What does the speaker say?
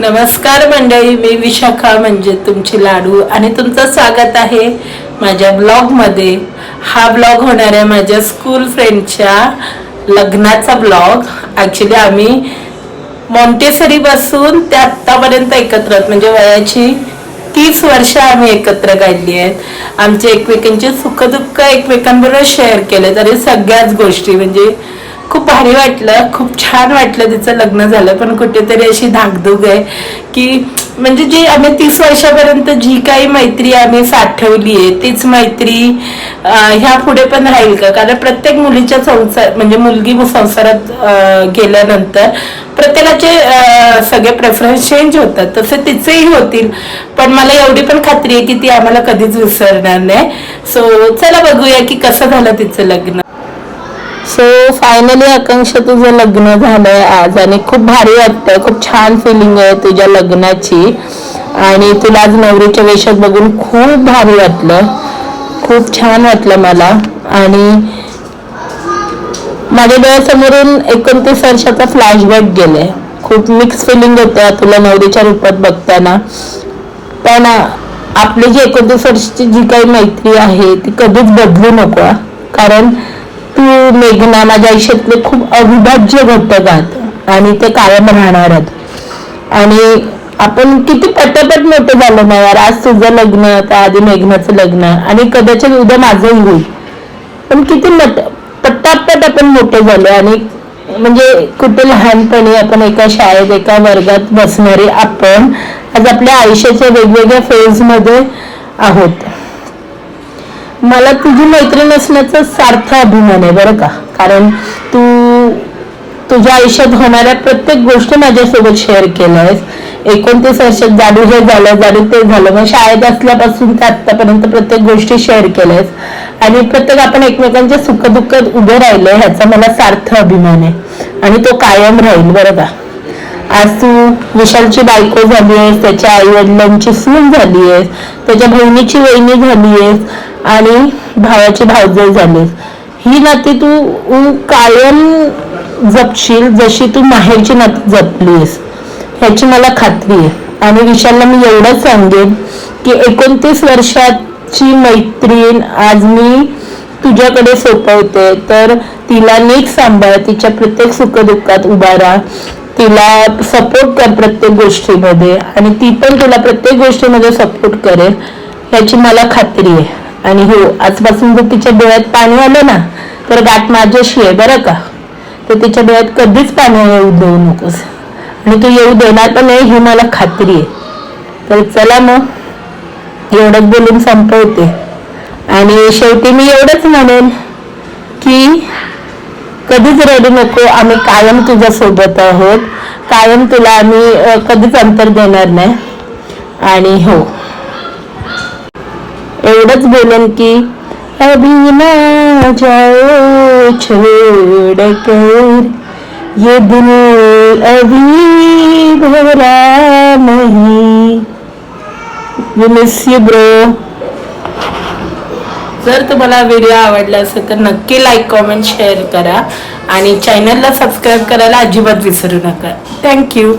नमस्कार मंडळी मी विशाखा म्हणजे तुमची लाडू आणि तुमचं स्वागत आहे माझ्या ब्लॉगमध्ये. हा ब्लॉग होणार आहे माझ्या स्कूल फ्रेंडच्या लग्नाचा ब्लॉग. ॲक्च्युली आम्ही मॉन्टेसरी बसून ते आत्तापर्यंत एकत्र म्हणजे वयाची तीस वर्ष आम्ही एकत्र काढली आहेत. आमचे एकमेकांचे सुखदुःख एकमेकांबरोबर शेअर केले. तरी सगळ्याच गोष्टी म्हणजे खूप भारी वाटलं खूप छान वाटलं तिचं लग्न झालं पण कुठेतरी अशी धाकधूक आहे की म्हणजे जी आम्ही तीस वर्षापर्यंत जी काही मैत्री आम्ही साठवली आहे तीच मैत्री ह्या पुढे पण राहील का? कारण प्रत्येक मुलीच्या संसार म्हणजे मुलगी संसारात गेल्यानंतर प्रत्येकाचे सगळे प्रेफरन्स चेंज होतात. तसे तिचेही होतील. पण मला एवढी पण खात्री आहे की ती आम्हाला कधीच विसरणार नाही. सो चला बघूया की कसं झालं तिचं लग्न. सो फायनली आकांक्षा तुझं लग्न झालंय आज आणि खूप भारी वाटतंय. खूप छान फिलिंग आहे तुझ्या लग्नाची. आणि तुला आज नवरीच्या वेशात बघून खूप भारी वाटलं. खूप छान वाटलं मला. आणि माझ्या डोळ्यासमोरून एकोणतीस वर्षाचा फ्लॅशबॅक गेलाय. खूप मिक्स फिलिंग होत्या तुला नवरीच्या रूपात बघताना. पण आपली जी एकोणतीस वर्षाची जी काही मैत्री आहे ती कधीच बदलू नको कारण तू मेघना माझ्या आयुष्यातले खूप अविभाज्य घटक आहात आणि ते कायम राहणार आहेत. आणि आपण किती पटापट मोठे झालो ना यार आज तुझं लग्न त्या आधी मेघनाचं लग्न आणि कदाचित उद्या माझंही होईल. पण किती मट पटापट आपण मोठे झालो आणि म्हणजे कुठे लहानपणी आपण एका शाळेत एका वर्गात बसणारे आपण आज आपल्या आयुष्याच्या वेगवेगळ्या फेजमध्ये आहोत. मला तुझी मैत्रीण असण्याचा सार्थ अभिमान आहे बरं का? कारण तू तुझ्या आयुष्यात होणाऱ्या प्रत्येक गोष्ट माझ्यासोबत शेअर केल्या आहेस एकोणतीस वर्षात जाडू हे झालं जाडू ते झालं. मग शाळेत असल्यापासून ते आत्तापर्यंत प्रत्येक गोष्टी शेअर केल्या केल्यास. आणि प्रत्येक आपण एकमेकांच्या सुखदुःखात उभे राहिलो ह्याचा मला सार्थ अभिमान आहे. आणि तो कायम राहील बरं का? आज तू विशालची बायको झाली आहेस त्याच्या आई वडिलांची सून झाली आहेस त्याच्या बहिणीची वहिनी झाली आहेस. आणि भावाची भावजय झालीस ही नाती तू कायम जपशील जशी तू माहेरची नाती जपलीस. ह्याची मला खात्री आहे. आणि विशालला मी एवढंच सांगेन की एकोणतीस वर्षाची मैत्रीण आज मी तुझ्याकडे सोपवते. तर तिला नीट सांभाळ तिच्या प्रत्येक सुखदुःखात उभा राहा. तिला सपोर्ट कर प्रत्येक गोष्टीमध्ये. आणि ती पण तुला प्रत्येक गोष्टीमध्ये सपोर्ट करेल. ह्याची मला खात्री आहे. आणि हो आजपासून जर तिच्या डोळ्यात पाणी आलं ना तर गाठ माझ्याशी आहे बरं का? तर तिच्या डोळ्यात कधीच पाणी येऊ देऊ नकोस. आणि तू येऊ देणार पण नाही ही मला खात्री आहे. तर चला मग. एवढंच बोलून संपवते. आणि शेवटी मी एवढंच म्हणेन की कधीच रडू नको आम्ही कायम तुझ्या सोबत आहोत. कायम तुला आम्ही कधीच अंतर देणार नाही. आणि हो. एवढंच बोलन की अभी ना जाओ छोड़ कर। ये दिल अभी भरा नहीं। यू मिस यू ब्रो जर तुम्हाला व्हिडिओ आवडला असेल तर नक्की लाईक कॉमेंट शेअर करा. आणि चॅनलला सबस्क्राईब करायला अजिबात विसरू नका. थँक्यू